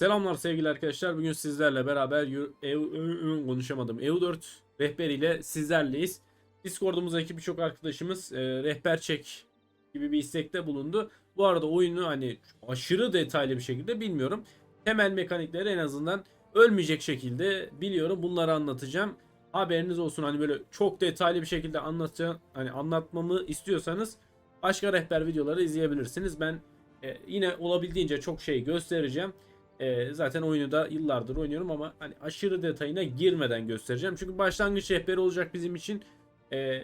Selamlar sevgili arkadaşlar. Bugün sizlerle beraber EU konuşamadım. EU4 rehberiyle sizlerleyiz. Discord'umuzdaki birçok arkadaşımız e, rehber çek gibi bir istekte bulundu. Bu arada oyunu hani aşırı detaylı bir şekilde bilmiyorum. Temel mekanikleri en azından ölmeyecek şekilde biliyorum. Bunları anlatacağım. Haberiniz olsun hani böyle çok detaylı bir şekilde anlatacağım hani anlatmamı istiyorsanız başka rehber videoları izleyebilirsiniz. Ben e, yine olabildiğince çok şey göstereceğim. Ee, zaten oyunu da yıllardır oynuyorum ama hani aşırı detayına girmeden göstereceğim. Çünkü başlangıç rehberi olacak bizim için. Ee,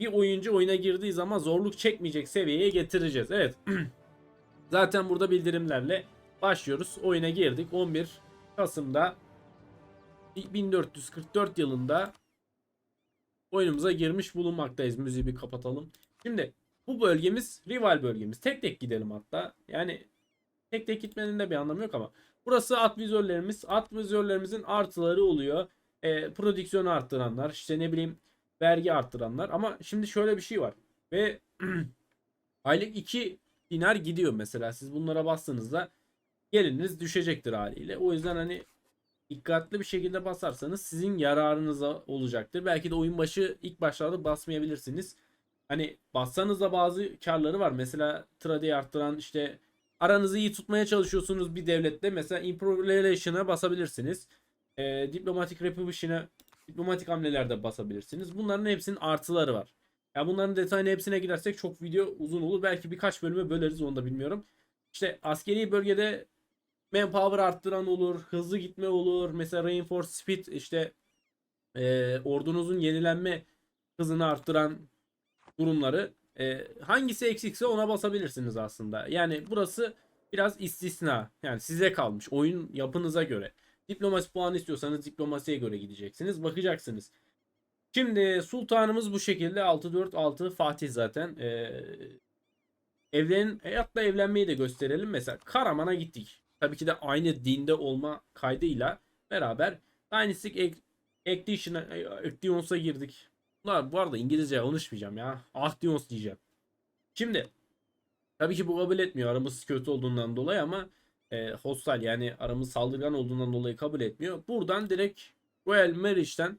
bir oyuncu oyuna girdiği zaman zorluk çekmeyecek seviyeye getireceğiz. Evet. zaten burada bildirimlerle başlıyoruz. Oyuna girdik. 11 Kasım'da 1444 yılında oyunumuza girmiş bulunmaktayız. Müziği bir kapatalım. Şimdi bu bölgemiz rival bölgemiz. Tek tek gidelim hatta. Yani tek tek gitmenin de bir anlamı yok ama burası at vizörlerimiz. Artıları oluyor. E, prodüksiyonu arttıranlar, işte ne bileyim vergi arttıranlar. Ama şimdi şöyle bir şey var. Ve aylık 2 dinar gidiyor mesela. Siz bunlara bastığınızda geliriniz düşecektir haliyle. O yüzden hani dikkatli bir şekilde basarsanız sizin yararınıza olacaktır. Belki de oyun başı ilk başlarda basmayabilirsiniz. Hani bassanız da bazı karları var. Mesela tradeyi arttıran işte aranızı iyi tutmaya çalışıyorsunuz bir devlette. Mesela Improve Relation'a basabilirsiniz. Ee, diplomatik Reposition'a diplomatik hamlelerde basabilirsiniz. Bunların hepsinin artıları var. Ya bunların detayına hepsine girersek çok video uzun olur. Belki birkaç bölüme böleriz onu da bilmiyorum. İşte askeri bölgede manpower arttıran olur, hızlı gitme olur. Mesela reinforce speed işte e, ordunuzun yenilenme hızını arttıran durumları e, hangisi eksikse ona basabilirsiniz aslında. Yani burası biraz istisna. Yani size kalmış. Oyun yapınıza göre. Diplomasi puanı istiyorsanız diplomasiye göre gideceksiniz. Bakacaksınız. Şimdi sultanımız bu şekilde 6-4-6 Fatih zaten. Ee, evlen hayatla evlenmeyi de gösterelim. Mesela Karaman'a gittik. Tabii ki de aynı dinde olma kaydıyla beraber Dynastic Actions'a Actions'a girdik. Bunlar bu arada İngilizce konuşmayacağım ya. Actions diyeceğim. Şimdi tabii ki bu kabul etmiyor aramız kötü olduğundan dolayı ama e, hostile yani aramız saldırgan olduğundan dolayı kabul etmiyor. Buradan direkt Royal Marriage'den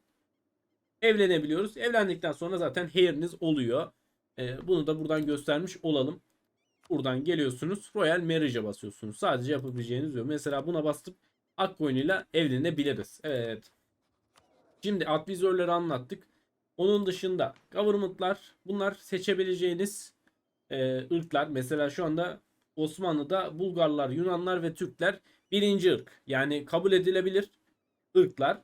evlenebiliyoruz. Evlendikten sonra zaten hair'iniz oluyor. E, bunu da buradan göstermiş olalım. Buradan geliyorsunuz Royal Marriage'e basıyorsunuz. Sadece yapabileceğiniz yok. Mesela buna bastıp Akcoin ile evlenebiliriz. Evet. Şimdi advisörleri anlattık. Onun dışında government'lar bunlar seçebileceğiniz e, ırklar. Mesela şu anda Osmanlı'da Bulgarlar, Yunanlar ve Türkler birinci ırk. Yani kabul edilebilir ırklar.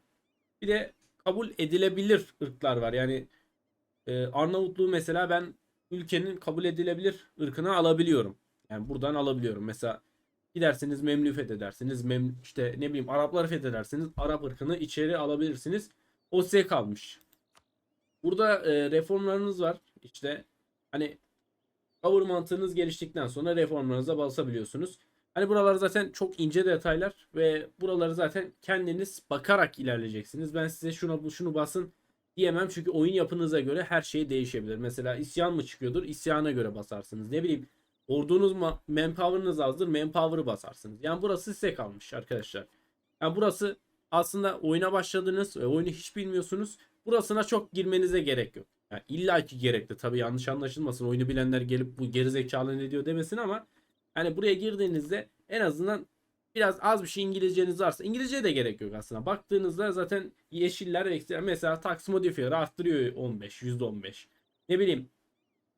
Bir de kabul edilebilir ırklar var. Yani e, Arnavutluğu mesela ben ülkenin kabul edilebilir ırkına alabiliyorum. Yani buradan alabiliyorum. Mesela giderseniz Memlü fethedersiniz. Mem işte ne bileyim Arapları fethedersiniz. Arap ırkını içeri alabilirsiniz. O size kalmış. Burada e, reformlarınız var. İşte hani cover mantığınız geliştikten sonra reformlarınıza basabiliyorsunuz. Hani buralar zaten çok ince detaylar ve buraları zaten kendiniz bakarak ilerleyeceksiniz. Ben size şuna şunu basın diyemem çünkü oyun yapınıza göre her şey değişebilir. Mesela isyan mı çıkıyordur? İsyana göre basarsınız. Ne bileyim ordunuz ma manpower'ınız azdır. Manpower'ı basarsınız. Yani burası size kalmış arkadaşlar. Yani burası aslında oyuna başladınız ve oyunu hiç bilmiyorsunuz. Burasına çok girmenize gerek yok. Yani illa ki gerekli. Tabii yanlış anlaşılmasın. Oyunu bilenler gelip bu gerizekalı ne diyor demesin ama hani buraya girdiğinizde en azından biraz az bir şey İngilizceniz varsa İngilizceye de gerek yok aslında. Baktığınızda zaten yeşiller ve mesela tax modifiyeri arttırıyor 15, %15. Ne bileyim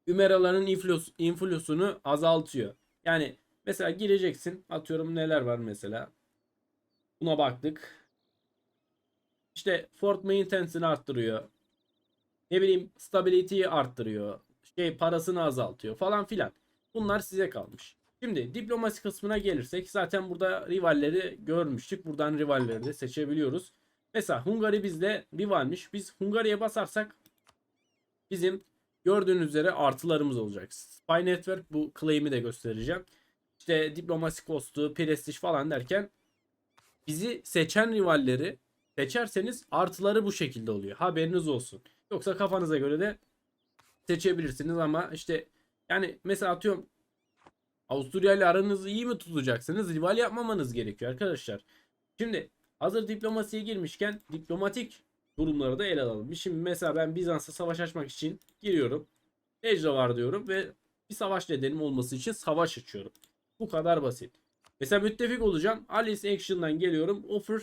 Ümeraların influs, influsunu azaltıyor. Yani mesela gireceksin. Atıyorum neler var mesela. Buna baktık. İşte Fort Maintenance'ını arttırıyor. Ne bileyim stability'yi arttırıyor. Şey parasını azaltıyor falan filan. Bunlar size kalmış. Şimdi diplomasi kısmına gelirsek zaten burada rivalleri görmüştük. Buradan rivalleri de seçebiliyoruz. Mesela Hungary bizde rivalmiş. Biz Hungary'ye basarsak bizim gördüğünüz üzere artılarımız olacak. Spy Network bu claim'i de göstereceğim. İşte diplomasi kostu, prestij falan derken bizi seçen rivalleri seçerseniz artıları bu şekilde oluyor. Haberiniz olsun. Yoksa kafanıza göre de seçebilirsiniz ama işte yani mesela atıyorum Avusturya ile aranızı iyi mi tutacaksınız? Rival yapmamanız gerekiyor arkadaşlar. Şimdi hazır diplomasiye girmişken diplomatik durumları da ele alalım. Şimdi mesela ben Bizans'a savaş açmak için giriyorum. Ejra var diyorum ve bir savaş nedenim olması için savaş açıyorum. Bu kadar basit. Mesela müttefik olacağım. Alliance Action'dan geliyorum. Offer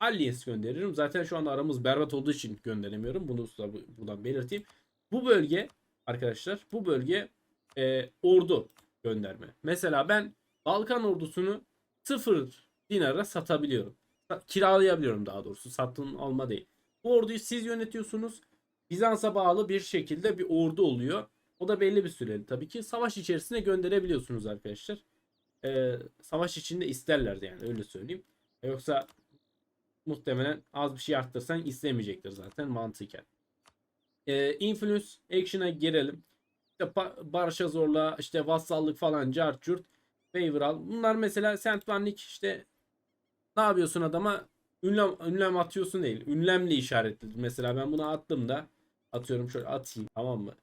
Alliance gönderirim. Zaten şu anda aramız berbat olduğu için gönderemiyorum. Bunu da bu- buradan belirteyim. Bu bölge arkadaşlar bu bölge e, ordu gönderme. Mesela ben Balkan ordusunu sıfır dinara satabiliyorum. Sa- Kiralayabiliyorum daha doğrusu. Satın alma değil. Bu orduyu siz yönetiyorsunuz. Bizans'a bağlı bir şekilde bir ordu oluyor. O da belli bir süreli tabii ki. Savaş içerisine gönderebiliyorsunuz arkadaşlar. Ee, savaş içinde isterlerdi yani öyle söyleyeyim. Yoksa muhtemelen az bir şey arttırsan istemeyecektir zaten mantıken. Ee, influence action'a girelim. İşte barışa zorla işte vassallık falan cart curt favor al. Bunlar mesela Saint Vanlik işte ne yapıyorsun adama ünlem, ünlem atıyorsun değil. Ünlemle işaretlidir. Mesela ben bunu attığımda atıyorum şöyle atayım tamam mı?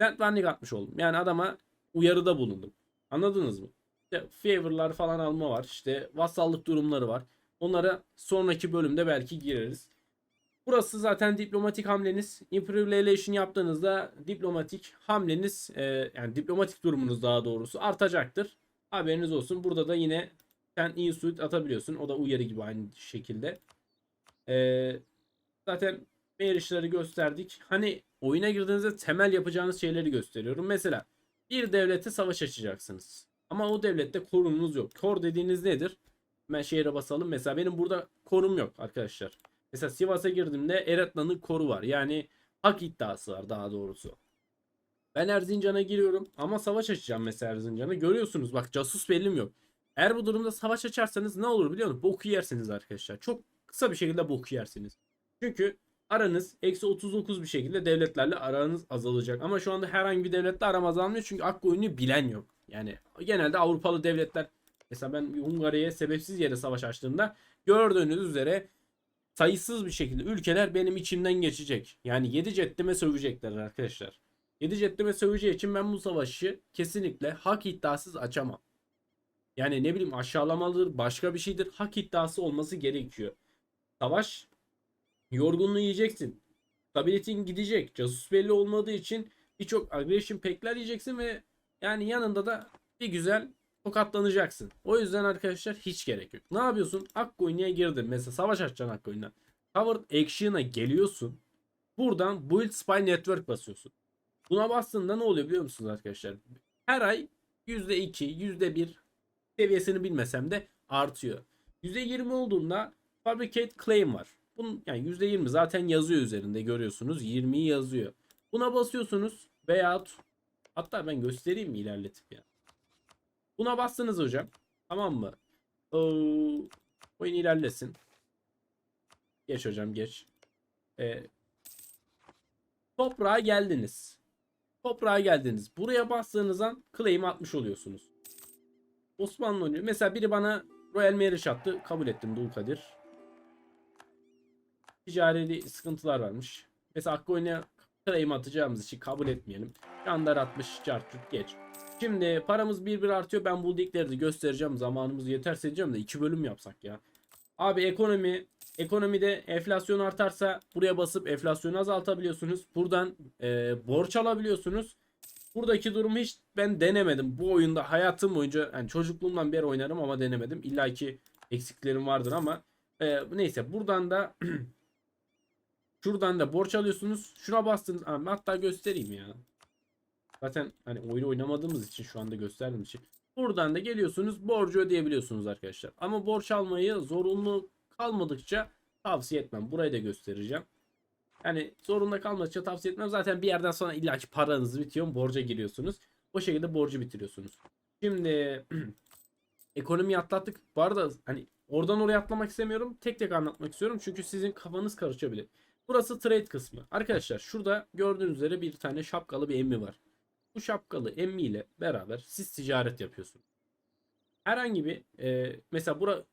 Saint Vanlik atmış oldum. Yani adama uyarıda bulundum. Anladınız mı? İşte favor'lar falan alma var. İşte vassallık durumları var. Onlara sonraki bölümde belki gireriz. Burası zaten diplomatik hamleniz. Imperial yaptığınızda diplomatik hamleniz e, yani diplomatik durumunuz daha doğrusu artacaktır. Haberiniz olsun. Burada da yine sen insuit atabiliyorsun. O da uyarı gibi aynı şekilde. E, zaten yarışları gösterdik. Hani oyuna girdiğinizde temel yapacağınız şeyleri gösteriyorum. Mesela bir devlete savaş açacaksınız. Ama o devlette korununuz yok. Kor dediğiniz nedir? Hemen şehre basalım. Mesela benim burada korum yok arkadaşlar. Mesela Sivas'a girdiğimde Eretna'nın koru var. Yani hak iddiası var daha doğrusu. Ben Erzincan'a giriyorum ama savaş açacağım mesela Erzincan'a. Görüyorsunuz bak casus bellim yok. Eğer bu durumda savaş açarsanız ne olur biliyor musunuz? Boku yersiniz arkadaşlar. Çok kısa bir şekilde boku yersiniz. Çünkü aranız eksi 39 bir şekilde devletlerle aranız azalacak. Ama şu anda herhangi bir devletle aram azalmıyor. Çünkü Hakkı oyunu bilen yok. Yani genelde Avrupalı devletler mesela ben Hungarya'ya sebepsiz yere savaş açtığımda gördüğünüz üzere sayısız bir şekilde ülkeler benim içimden geçecek. Yani 7 ceddime sövecekler arkadaşlar. 7 ceddime söveceği için ben bu savaşı kesinlikle hak iddiasız açamam. Yani ne bileyim aşağılamalıdır, başka bir şeydir. Hak iddiası olması gerekiyor. Savaş yorgunluğu yiyeceksin. Stabilitin gidecek. Casus belli olmadığı için birçok aggression pack'ler yiyeceksin ve yani yanında da bir güzel tokatlanacaksın. O yüzden arkadaşlar hiç gerek yok. Ne yapıyorsun? Akkoyun'a girdin. Mesela savaş açacaksın Akkoyun'a. Covered Action'a geliyorsun. Buradan Build Spy Network basıyorsun. Buna bastığında ne oluyor biliyor musunuz arkadaşlar? Her ay %2, %1 seviyesini bilmesem de artıyor. %20 olduğunda Fabricate Claim var. Bunun yani %20 zaten yazıyor üzerinde görüyorsunuz. 20'yi yazıyor. Buna basıyorsunuz veyahut hatta ben göstereyim mi ilerletip ya. Buna bastınız hocam. Tamam mı? Ee, oyun ilerlesin. Geç hocam geç. Ee, toprağa geldiniz. Toprağa geldiniz. Buraya bastığınız an claim atmış oluyorsunuz. Osmanlı oynuyor. Mesela biri bana Royal Marriage attı. Kabul ettim Dulkadir. Ticari sıkıntılar varmış. Mesela Hakkı oyuna claim atacağımız için kabul etmeyelim. Yandar atmış. Çarçurt geç. Şimdi paramız bir bir artıyor. Ben bu ligleri göstereceğim. Zamanımız yeterse diyeceğim de iki bölüm yapsak ya. Abi ekonomi ekonomide enflasyon artarsa buraya basıp enflasyonu azaltabiliyorsunuz. Buradan e, borç alabiliyorsunuz. Buradaki durumu hiç ben denemedim. Bu oyunda hayatım boyunca yani çocukluğumdan beri oynarım ama denemedim. İlla ki eksiklerim vardır ama e, neyse buradan da şuradan da borç alıyorsunuz. Şuna bastınız. Hatta göstereyim ya. Zaten hani oyunu oynamadığımız için şu anda gösterdiğim için. Buradan da geliyorsunuz borcu ödeyebiliyorsunuz arkadaşlar. Ama borç almayı zorunlu kalmadıkça tavsiye etmem. Burayı da göstereceğim. Yani zorunda kalmadıkça tavsiye etmem. Zaten bir yerden sonra illaki paranız bitiyor. Borca giriyorsunuz. O şekilde borcu bitiriyorsunuz. Şimdi ekonomiyi atlattık. Bu arada hani oradan oraya atlamak istemiyorum. Tek tek anlatmak istiyorum. Çünkü sizin kafanız karışabilir. Burası trade kısmı. Arkadaşlar şurada gördüğünüz üzere bir tane şapkalı bir emmi var. Bu şapkalı emmi ile beraber siz ticaret yapıyorsunuz. Herhangi bir e, mesela bura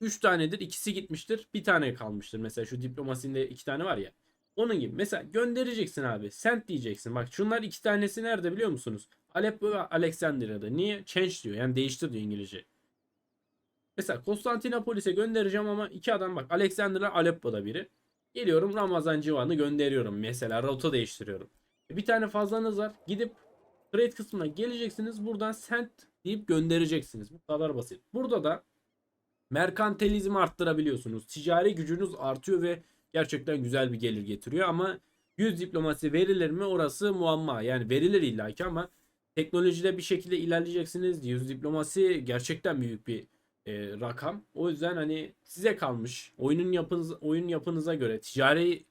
3 tanedir ikisi gitmiştir bir tane kalmıştır. Mesela şu diplomasinde 2 tane var ya. Onun gibi. Mesela göndereceksin abi. Sent diyeceksin. Bak şunlar iki tanesi nerede biliyor musunuz? Aleppo ve Alexandria'da. Niye? Change diyor. Yani değiştir diyor İngilizce. Mesela Konstantinopolis'e göndereceğim ama iki adam bak. Alexandria Aleppo'da biri. Geliyorum Ramazan civanı gönderiyorum. Mesela rota değiştiriyorum. Bir tane fazlanız var. Gidip trade kısmına geleceksiniz. Buradan sent deyip göndereceksiniz. Bu kadar basit. Burada da merkantilizmi arttırabiliyorsunuz. Ticari gücünüz artıyor ve gerçekten güzel bir gelir getiriyor ama yüz diplomasi verilir mi orası muamma. Yani verilir illaki ama teknolojide bir şekilde ilerleyeceksiniz. Yüz diplomasi gerçekten büyük bir e, rakam. O yüzden hani size kalmış. Oyunun yapınız oyun yapınıza göre ticari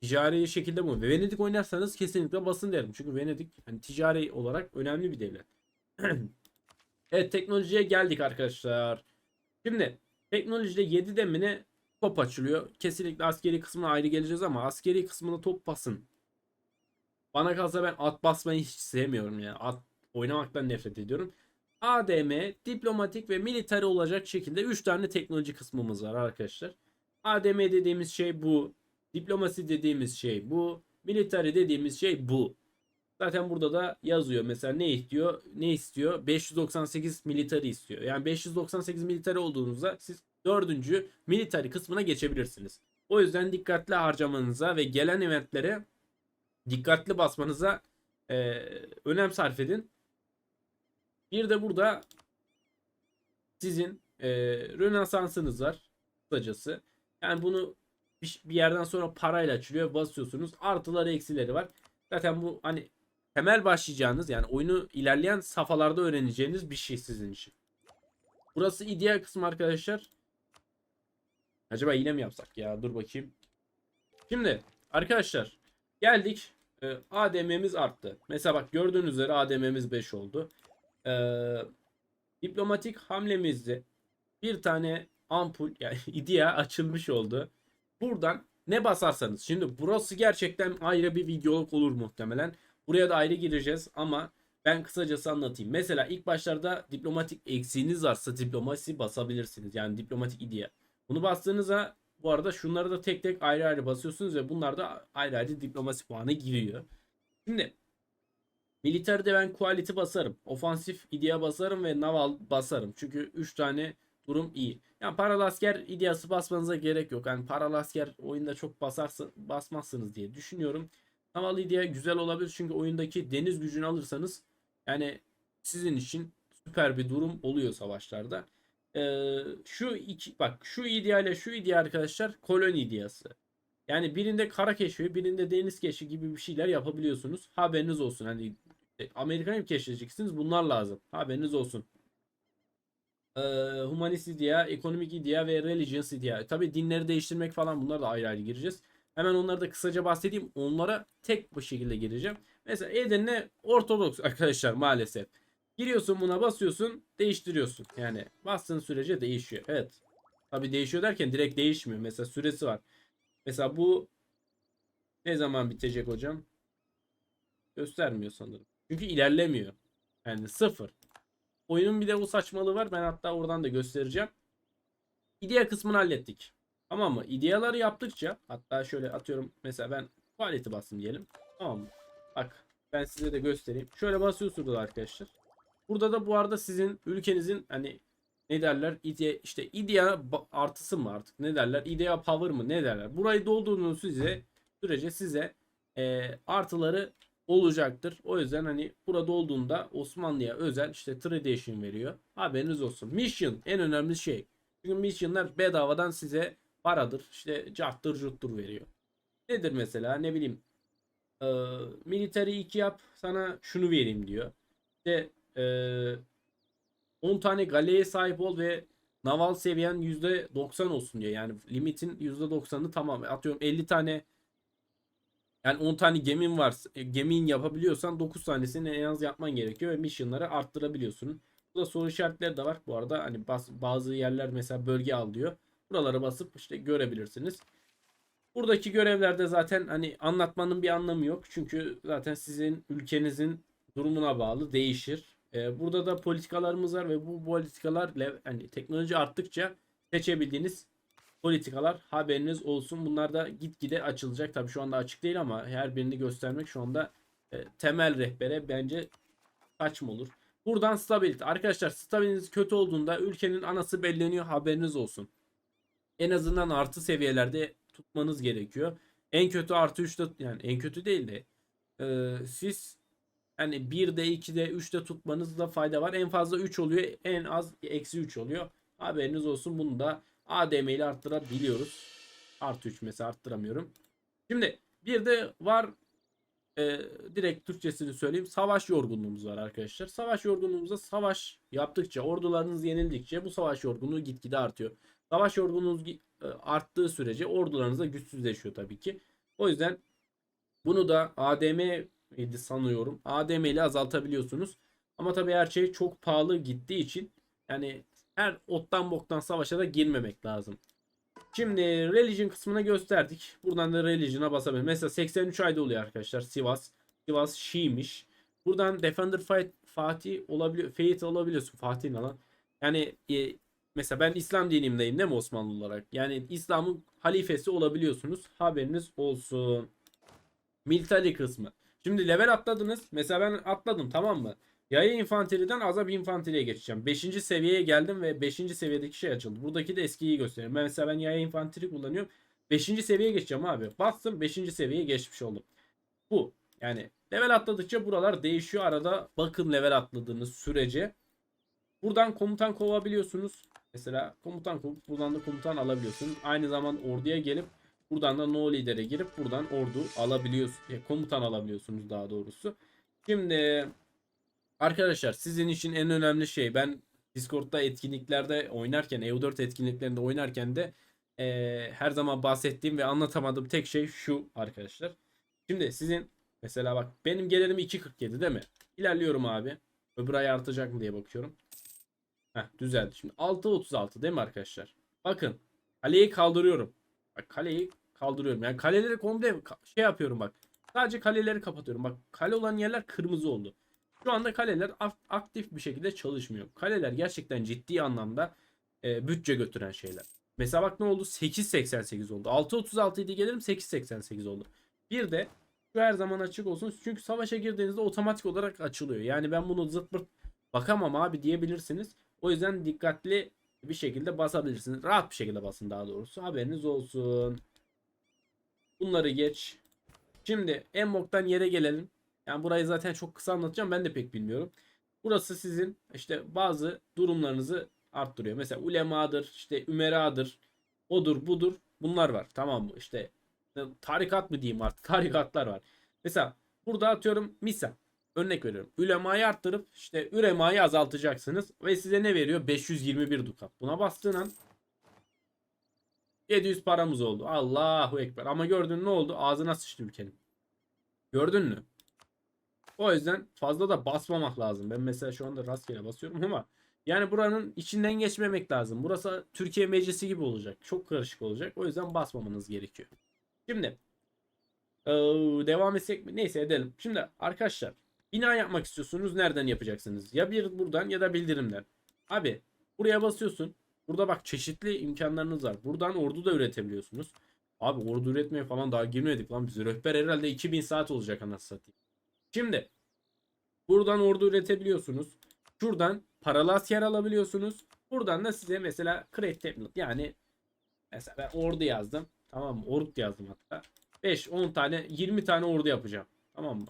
ticari şekilde bu. Venedik oynarsanız kesinlikle basın derim. Çünkü Venedik hani ticari olarak önemli bir devlet. evet teknolojiye geldik arkadaşlar. Şimdi teknolojide 7'de mi ne top açılıyor. Kesinlikle askeri kısmına ayrı geleceğiz ama askeri kısmına top basın. Bana kalsa ben at basmayı hiç sevmiyorum ya. At oynamaktan nefret ediyorum. ADM, diplomatik ve militari olacak şekilde 3 tane teknoloji kısmımız var arkadaşlar. ADM dediğimiz şey bu. Diplomasi dediğimiz şey bu. Militari dediğimiz şey bu. Zaten burada da yazıyor mesela ne istiyor? Ne istiyor? 598 militari istiyor. Yani 598 militari olduğunuzda siz dördüncü militari kısmına geçebilirsiniz. O yüzden dikkatli harcamanıza ve gelen eventlere dikkatli basmanıza e, önem sarf edin. Bir de burada sizin e, Rönesansınız var kısacası. Yani bunu bir, bir yerden sonra parayla açılıyor basıyorsunuz. Artıları eksileri var. Zaten bu hani temel başlayacağınız yani oyunu ilerleyen safhalarda öğreneceğiniz bir şey sizin için. Burası ideal kısmı arkadaşlar. Acaba yine mi yapsak ya? Dur bakayım. Şimdi arkadaşlar geldik. Ee, ADM'miz arttı. Mesela bak gördüğünüz üzere ADM'miz 5 oldu. Ee, diplomatik hamlemizde bir tane ampul yani idea açılmış oldu. Buradan ne basarsanız. Şimdi burası gerçekten ayrı bir videoluk olur muhtemelen. Buraya da ayrı gireceğiz ama ben kısacası anlatayım. Mesela ilk başlarda diplomatik eksiğiniz varsa diplomasi basabilirsiniz. Yani diplomatik idea. Bunu bastığınızda bu arada şunları da tek tek ayrı ayrı basıyorsunuz ve bunlar da ayrı ayrı diplomasi puanı giriyor. Şimdi militeride ben quality basarım. Ofansif idea basarım ve naval basarım. Çünkü 3 tane durum iyi. Yani paralı asker ideası basmanıza gerek yok. Yani paralı asker oyunda çok basarsa basmazsınız diye düşünüyorum. Naval idea güzel olabilir çünkü oyundaki deniz gücünü alırsanız yani sizin için süper bir durum oluyor savaşlarda. Ee, şu iki bak şu idea ile şu idea arkadaşlar koloni ideyası. Yani birinde kara keşfi, birinde deniz keşfi gibi bir şeyler yapabiliyorsunuz. Haberiniz olsun. Hani Amerika'yı mı keşfedeceksiniz? Bunlar lazım. Haberiniz olsun. Ee, humanist idea, ekonomik idea ve religious idea. Tabi dinleri değiştirmek falan bunlar da ayrı ayrı gireceğiz. Hemen onları da kısaca bahsedeyim. Onlara tek bu şekilde gireceğim. Mesela Edirne Ortodoks arkadaşlar maalesef. Giriyorsun buna basıyorsun değiştiriyorsun. Yani bastığın sürece değişiyor. Evet. Tabi değişiyor derken direkt değişmiyor. Mesela süresi var. Mesela bu ne zaman bitecek hocam? Göstermiyor sanırım. Çünkü ilerlemiyor. Yani sıfır. Oyunun bir de bu saçmalığı var. Ben hatta oradan da göstereceğim. İdea kısmını hallettik. Tamam mı? İdeaları yaptıkça hatta şöyle atıyorum mesela ben quality bastım diyelim. Tamam mı? Bak ben size de göstereyim. Şöyle basıyorsunuz arkadaşlar. Burada da bu arada sizin ülkenizin hani ne derler? İdea, işte idea artısı mı artık ne derler? Idea power mı ne derler? Burayı doldurduğunuz size sürece size e, artıları olacaktır. O yüzden hani burada olduğunda Osmanlı'ya özel işte tradition veriyor. Haberiniz olsun. Mission en önemli şey. Çünkü missionlar bedavadan size paradır. İşte carttır cuttur veriyor. Nedir mesela ne bileyim e, military 2 yap sana şunu vereyim diyor. İşte e, 10 tane galeye sahip ol ve naval seviyen %90 olsun diyor. Yani limitin %90'ı tamam. Atıyorum 50 tane yani 10 tane gemin var. Gemin yapabiliyorsan 9 tanesini en az yapman gerekiyor ve missionları arttırabiliyorsun. Burada soru işaretleri de var. Bu arada hani bazı yerler mesela bölge al diyor. Buralara basıp işte görebilirsiniz. Buradaki görevlerde zaten hani anlatmanın bir anlamı yok. Çünkü zaten sizin ülkenizin durumuna bağlı değişir. Ee, burada da politikalarımız var ve bu politikalarla hani teknoloji arttıkça seçebildiğiniz politikalar haberiniz olsun. Bunlar da gitgide açılacak. Tabii şu anda açık değil ama her birini göstermek şu anda e, temel rehbere bence saçma olur. Buradan stabilite. Arkadaşlar stabiliteniz kötü olduğunda ülkenin anası belleniyor haberiniz olsun. En azından artı seviyelerde tutmanız gerekiyor. En kötü artı 3'te yani en kötü değil de e, siz yani 1'de 2'de 3'te tutmanızda fayda var. En fazla 3 oluyor. En az eksi 3 oluyor. Haberiniz olsun. Bunu da ADM ile arttırabiliyoruz. Artı 3 mesela arttıramıyorum. Şimdi bir de var e, direkt Türkçesini söyleyeyim. Savaş yorgunluğumuz var arkadaşlar. Savaş yorgunluğumuzda savaş yaptıkça, ordularınız yenildikçe bu savaş yorgunluğu gitgide artıyor. Savaş yorgunluğunuz e, arttığı sürece ordularınız da güçsüzleşiyor tabii ki. O yüzden bunu da ADM idi sanıyorum. ADM ile azaltabiliyorsunuz. Ama tabii her şey çok pahalı gittiği için yani her ottan boktan savaşa da girmemek lazım. Şimdi religion kısmına gösterdik. Buradan da religion'a basabiliriz. Mesela 83 ayda oluyor arkadaşlar Sivas. Sivas Şii'miş. Buradan Defender Fight Fatih olabiliyor. Fate olabiliyorsun. Fatih lan? Yani e, mesela ben İslam dinimdeyim değil mi Osmanlı olarak? Yani İslam'ın halifesi olabiliyorsunuz. Haberiniz olsun. Military kısmı. Şimdi level atladınız. Mesela ben atladım tamam mı? Yaya infanteriden azap infanteriye geçeceğim. 5. seviyeye geldim ve 5. seviyedeki şey açıldı. Buradaki de eskiyi gösteriyorum. Ben mesela ben yaya infanteri kullanıyorum. 5. seviyeye geçeceğim abi. Bastım 5. seviyeye geçmiş oldum. Bu. Yani level atladıkça buralar değişiyor. Arada bakın level atladığınız sürece. Buradan komutan kovabiliyorsunuz. Mesela komutan kovup buradan da komutan alabiliyorsunuz. Aynı zaman orduya gelip buradan da no lidere girip buradan ordu alabiliyorsunuz. e, Komutan alabiliyorsunuz daha doğrusu. Şimdi Arkadaşlar sizin için en önemli şey ben Discord'da etkinliklerde oynarken EU4 etkinliklerinde oynarken de eee, her zaman bahsettiğim ve anlatamadığım tek şey şu arkadaşlar. Şimdi sizin mesela bak benim gelirim 2.47 değil mi? İlerliyorum abi. Öbür ay artacak mı diye bakıyorum. Heh, düzeldi. Şimdi 6.36 değil mi arkadaşlar? Bakın kaleyi kaldırıyorum. Bak kaleyi kaldırıyorum. Yani kaleleri komple şey yapıyorum bak. Sadece kaleleri kapatıyorum. Bak kale olan yerler kırmızı oldu. Şu anda kaleler aktif bir şekilde çalışmıyor. Kaleler gerçekten ciddi anlamda e, bütçe götüren şeyler. Mesela bak ne oldu? 8.88 oldu. 6.36 idi gelirim 8.88 oldu. Bir de şu her zaman açık olsun. Çünkü savaşa girdiğinizde otomatik olarak açılıyor. Yani ben bunu zırt pırt bakamam abi diyebilirsiniz. O yüzden dikkatli bir şekilde basabilirsiniz. Rahat bir şekilde basın daha doğrusu. Haberiniz olsun. Bunları geç. Şimdi en boktan yere gelelim. Yani burayı zaten çok kısa anlatacağım. Ben de pek bilmiyorum. Burası sizin işte bazı durumlarınızı arttırıyor. Mesela ulemadır, işte ümeradır, odur budur. Bunlar var. Tamam mı? İşte e, tarikat mı diyeyim artık? Tarikatlar var. Mesela burada atıyorum misal. Örnek veriyorum. Ülemayı arttırıp işte üremayı azaltacaksınız. Ve size ne veriyor? 521 dukat. Buna bastığın an 700 paramız oldu. Allahu Ekber. Ama gördün ne oldu? Ağzına sıçtı ülkenin. Gördün mü? O yüzden fazla da basmamak lazım. Ben mesela şu anda rastgele basıyorum ama yani buranın içinden geçmemek lazım. Burası Türkiye Meclisi gibi olacak. Çok karışık olacak. O yüzden basmamanız gerekiyor. Şimdi devam etsek mi? Neyse edelim. Şimdi arkadaşlar bina yapmak istiyorsunuz. Nereden yapacaksınız? Ya bir buradan ya da bildirimler. Abi buraya basıyorsun. Burada bak çeşitli imkanlarınız var. Buradan ordu da üretebiliyorsunuz. Abi ordu üretmeye falan daha girmedik lan biz. Rehber herhalde 2000 saat olacak anasını satayım. Şimdi buradan ordu üretebiliyorsunuz. Şuradan paralı asker alabiliyorsunuz. Buradan da size mesela create template yani mesela ben ordu yazdım. Tamam mı? Ordu yazdım hatta. 5, 10 tane, 20 tane ordu yapacağım. Tamam mı?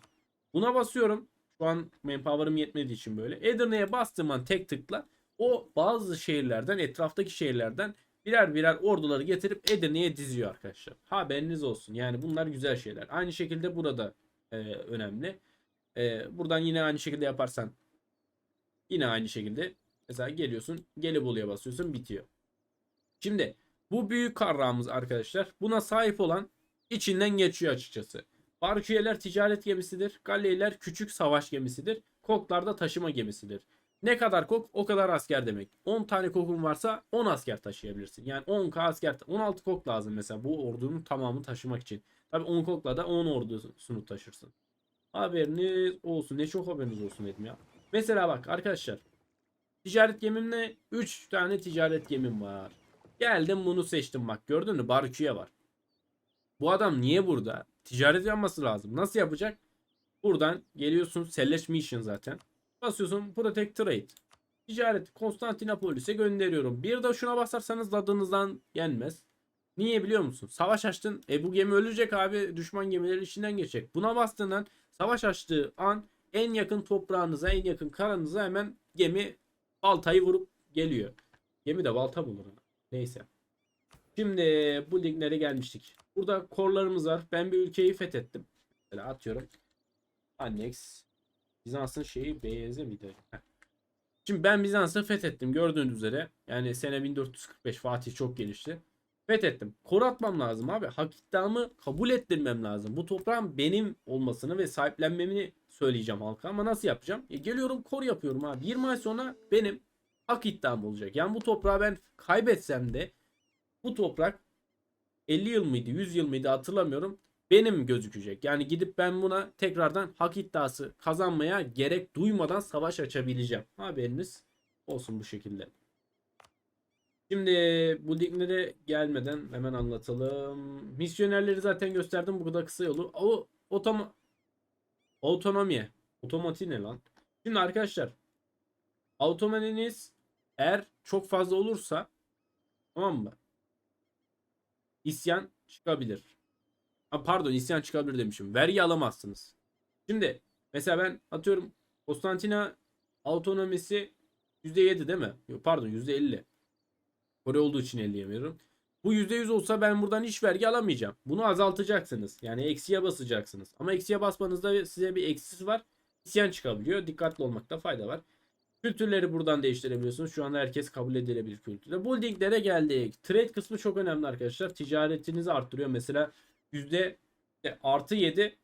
Buna basıyorum. Şu an manpower'ım yetmediği için böyle. Edirne'ye bastığım an tek tıkla o bazı şehirlerden, etraftaki şehirlerden birer birer orduları getirip Edirne'ye diziyor arkadaşlar. Haberiniz olsun. Yani bunlar güzel şeyler. Aynı şekilde burada e, önemli. E, buradan yine aynı şekilde yaparsan yine aynı şekilde mesela geliyorsun Gelibolu'ya basıyorsun bitiyor. Şimdi bu büyük karrağımız arkadaşlar buna sahip olan içinden geçiyor açıkçası. Barkiyeler ticaret gemisidir. Galeyler küçük savaş gemisidir. Koklar da taşıma gemisidir. Ne kadar kok o kadar asker demek. 10 tane kokun varsa 10 asker taşıyabilirsin. Yani 10k asker 16 kok lazım mesela bu ordunun tamamını taşımak için. Tabi 10 kokla da 10 ordusunu taşırsın. Haberiniz olsun. Ne çok haberiniz olsun dedim ya. Mesela bak arkadaşlar. Ticaret gemimle 3 tane ticaret gemim var. Geldim bunu seçtim bak gördün mü Barküye var. Bu adam niye burada? Ticaret yapması lazım. Nasıl yapacak? Buradan geliyorsun Select Mission zaten. Basıyorsun Protect Trade. Ticaret Konstantinopolis'e gönderiyorum. Bir de şuna basarsanız adınızdan yenmez. Niye biliyor musun? Savaş açtın. E bu gemi ölecek abi. Düşman gemileri içinden geçecek. Buna bastığından savaş açtığı an en yakın toprağınıza, en yakın karanıza hemen gemi baltayı vurup geliyor. Gemi de balta bulur. Neyse. Şimdi bu liglere gelmiştik. Burada korlarımız var. Ben bir ülkeyi fethettim. Mesela atıyorum. Annex. Bizans'ın şeyi Beyazı mıydı? Heh. Şimdi ben Bizans'ı fethettim gördüğünüz üzere. Yani sene 1445 Fatih çok gelişti. Fethettim. Kor atmam lazım abi. Hak iddiamı kabul ettirmem lazım. Bu toprağın benim olmasını ve sahiplenmemi söyleyeceğim halka ama nasıl yapacağım? E geliyorum kor yapıyorum abi. 20 ay sonra benim hak iddiam olacak. Yani bu toprağı ben kaybetsem de bu toprak 50 yıl mıydı 100 yıl mıydı hatırlamıyorum. Benim gözükecek. Yani gidip ben buna tekrardan hak iddiası kazanmaya gerek duymadan savaş açabileceğim. Haberiniz olsun bu şekilde. Şimdi bu liglere gelmeden hemen anlatalım. Misyonerleri zaten gösterdim. Bu kadar kısa yolu. O otoma otonomiye. Otomati ne lan? Şimdi arkadaşlar otomaniniz eğer çok fazla olursa tamam mı? İsyan çıkabilir. Ha, pardon isyan çıkabilir demişim. Vergi alamazsınız. Şimdi mesela ben atıyorum Konstantina autonomisi %7 değil mi? Yok, pardon %50. Kore olduğu için 50'ye veriyorum. Bu %100 olsa ben buradan hiç vergi alamayacağım. Bunu azaltacaksınız. Yani eksiye basacaksınız. Ama eksiye basmanızda size bir eksisi var. İsyan çıkabiliyor. Dikkatli olmakta fayda var. Kültürleri buradan değiştirebiliyorsunuz. Şu anda herkes kabul edilebilir kültürde. Buildinglere geldik. Trade kısmı çok önemli arkadaşlar. Ticaretinizi arttırıyor. Mesela yüzde e, artı 7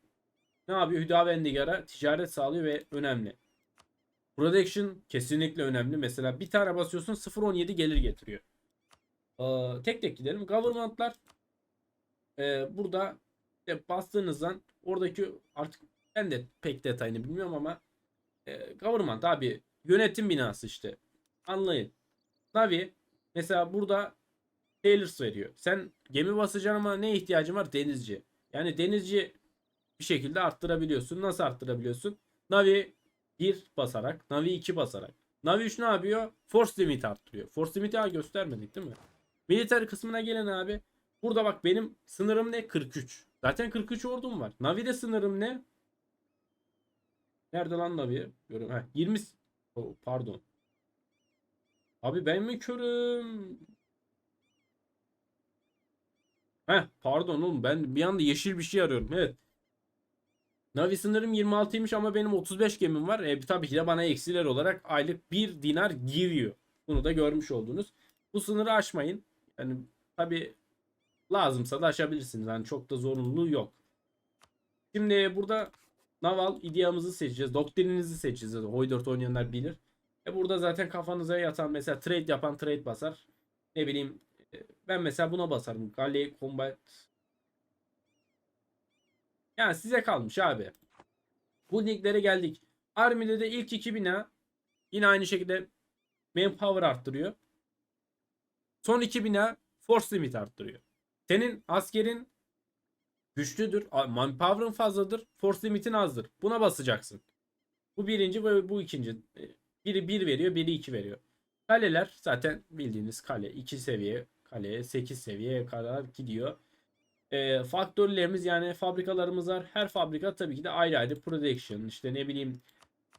ne yapıyor? Hüdavendigar'a ticaret sağlıyor ve önemli. Production kesinlikle önemli. Mesela bir tane basıyorsun 0.17 gelir getiriyor. Ee, tek tek gidelim. Government'lar e, burada işte bastığınızdan oradaki artık ben de pek detayını bilmiyorum ama e, government abi yönetim binası işte. Anlayın. Navi mesela burada Tailors veriyor. Sen gemi basacaksın ama ne ihtiyacın var? Denizci. Yani denizci bir şekilde arttırabiliyorsun. Nasıl arttırabiliyorsun? Navi 1 basarak, Navi 2 basarak. Navi 3 ne yapıyor? Force limit arttırıyor. Force limit'i göstermedik değil mi? Militer kısmına gelen abi. Burada bak benim sınırım ne? 43. Zaten 43 ordum var. Navi'de sınırım ne? Nerede lan Navi? Görüyorum. Ha, 20 Oh, pardon. Abi ben mi körüm? Heh, pardon oğlum ben bir anda yeşil bir şey arıyorum. Evet. Navi sınırım 26'ymış ama benim 35 gemim var. E, tabii ki de bana eksiler olarak aylık 1 dinar giriyor. Bunu da görmüş oldunuz. Bu sınırı aşmayın. Yani tabii lazımsa da aşabilirsiniz. Yani çok da zorunluluğu yok. Şimdi burada naval ideyamızı seçeceğiz. Doktrininizi seçeceğiz. Hoydort oynayanlar bilir. E burada zaten kafanıza yatan mesela trade yapan trade basar. Ne bileyim e, ben mesela buna basarım. Galley Combat. Yani size kalmış abi. Bu linklere geldik. Army'de de ilk iki bina yine aynı şekilde manpower arttırıyor. Son iki bina force limit arttırıyor. Senin askerin güçlüdür. Manpower'ın fazladır. Force limitin azdır. Buna basacaksın. Bu birinci ve bu ikinci. E, Biri 1 veriyor, biri 2 veriyor. Kaleler zaten bildiğiniz kale 2 seviye, kale 8 seviyeye kadar gidiyor. E, faktörlerimiz yani fabrikalarımız var. Her fabrika tabii ki de ayrı ayrı production işte ne bileyim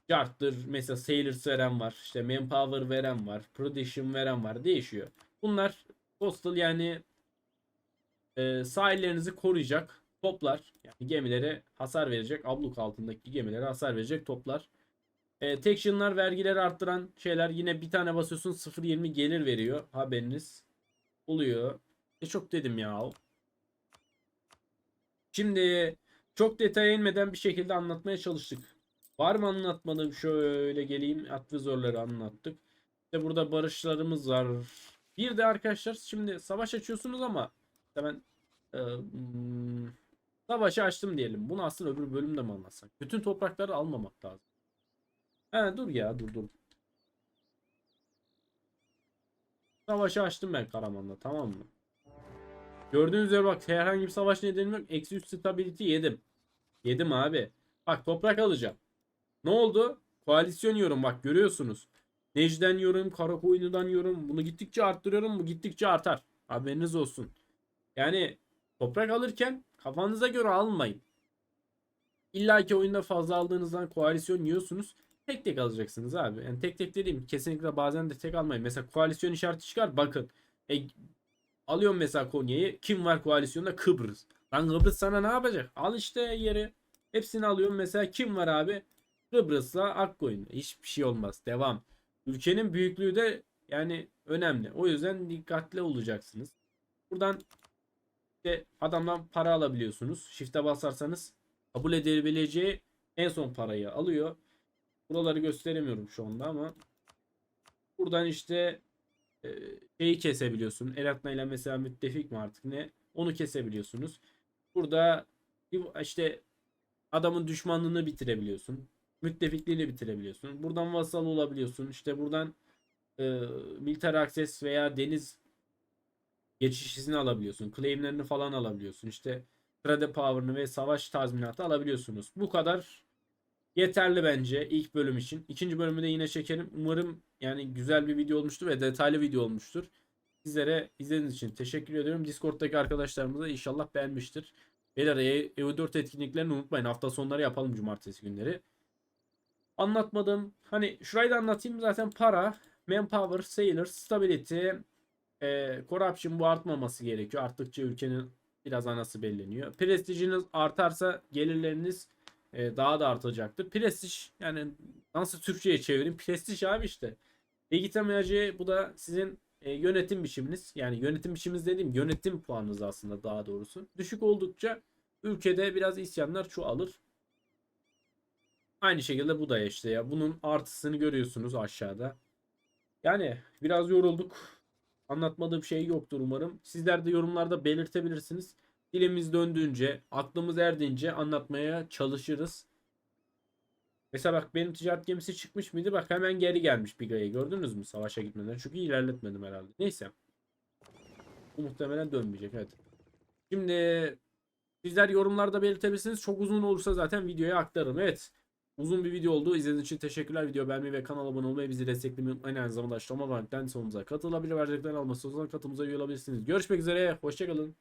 Chart'tır mesela Sailors veren var. işte Manpower veren var. Production veren var. Değişiyor. Bunlar coastal yani e, sahillerinizi koruyacak toplar. Yani gemilere hasar verecek. Abluk altındaki gemilere hasar verecek toplar. E, Textion'lar vergileri arttıran şeyler yine bir tane basıyorsun 0.20 gelir veriyor. Haberiniz oluyor. E çok dedim ya. Şimdi çok detaya inmeden bir şekilde anlatmaya çalıştık. Var mı anlatmadığım şöyle geleyim Atvizorları anlattık. İşte burada barışlarımız var. Bir de arkadaşlar şimdi savaş açıyorsunuz ama ben e, hmm, savaşı açtım diyelim. Bunu aslında öbür bölümde mi anlatsak? Bütün toprakları almamak lazım. He dur ya dur dur. Savaşı açtım ben Karaman'da tamam mı? Gördüğünüz üzere bak herhangi bir savaş nedenim yok. Eksi 3 stability yedim. Yedim abi. Bak toprak alacağım. Ne oldu? Koalisyon yorum bak görüyorsunuz. Necden yorum, Karakoyunlu'dan yorum. Bunu gittikçe arttırıyorum. Bu gittikçe artar. Haberiniz olsun. Yani toprak alırken kafanıza göre almayın. İlla ki oyunda fazla aldığınızdan koalisyon yiyorsunuz. Tek tek alacaksınız abi. Yani tek tek dediğim kesinlikle bazen de tek almayın. Mesela koalisyon işareti çıkar bakın. E, alıyorum mesela Konya'yı. Kim var koalisyonda? Kıbrıs. Lan Kıbrıs sana ne yapacak? Al işte yeri. Hepsini alıyorum. Mesela kim var abi? Kıbrıs'la Akkoyun. Hiçbir şey olmaz. Devam. Ülkenin büyüklüğü de yani önemli. O yüzden dikkatli olacaksınız. Buradan işte adamdan para alabiliyorsunuz. Shift'e basarsanız kabul edilebileceği en son parayı alıyor. Buraları gösteremiyorum şu anda ama buradan işte e, şeyi kesebiliyorsun. Elatna ile mesela müttefik mi artık ne? Onu kesebiliyorsunuz. Burada işte adamın düşmanlığını bitirebiliyorsun. Müttefikliğini bitirebiliyorsun. Buradan vasal olabiliyorsun. İşte buradan e, militer access veya deniz geçiş izni alabiliyorsun. Claimlerini falan alabiliyorsun. İşte trade power'ını ve savaş tazminatı alabiliyorsunuz. Bu kadar yeterli bence ilk bölüm için. İkinci bölümü de yine çekerim. Umarım yani güzel bir video olmuştur ve detaylı video olmuştur. Sizlere izlediğiniz için teşekkür ediyorum. Discord'daki arkadaşlarımız da inşallah beğenmiştir. Beyler E- EU4 etkinliklerini unutmayın. Hafta sonları yapalım cumartesi günleri. Anlatmadım. Hani şurayı da anlatayım. Zaten para, manpower, sailor, stability, e, corruption bu artmaması gerekiyor. Arttıkça ülkenin biraz anası belleniyor. Prestijiniz artarsa gelirleriniz e, daha da artacaktır. Prestij yani nasıl Türkçe'ye çevireyim? Prestij abi işte. Legitimacı bu da sizin e, yönetim biçiminiz. Yani yönetim biçiminiz dediğim yönetim puanınız aslında daha doğrusu. Düşük oldukça ülkede biraz isyanlar çoğalır. Aynı şekilde bu da işte ya. Bunun artısını görüyorsunuz aşağıda. Yani biraz yorulduk. Anlatmadığım şey yoktur umarım. Sizler de yorumlarda belirtebilirsiniz. Dilimiz döndüğünce, aklımız erdiğince anlatmaya çalışırız. Mesela bak benim ticaret gemisi çıkmış mıydı? Bak hemen geri gelmiş Biga'ya. Gördünüz mü savaşa gitmeden? Çünkü ilerletmedim herhalde. Neyse. Bu muhtemelen dönmeyecek. Evet. Şimdi sizler yorumlarda belirtebilirsiniz. Çok uzun olursa zaten videoya aktarırım. Evet. Uzun bir video oldu. İzlediğiniz için teşekkürler. Video beğenmeyi ve kanala abone olmayı bizi desteklemeyi unutmayın. Aynı zamanda açıklama var. sonumuza katılabilir. Vereceklerini alması o zaman katılımıza üye olabilirsiniz. Görüşmek üzere. Hoşçakalın.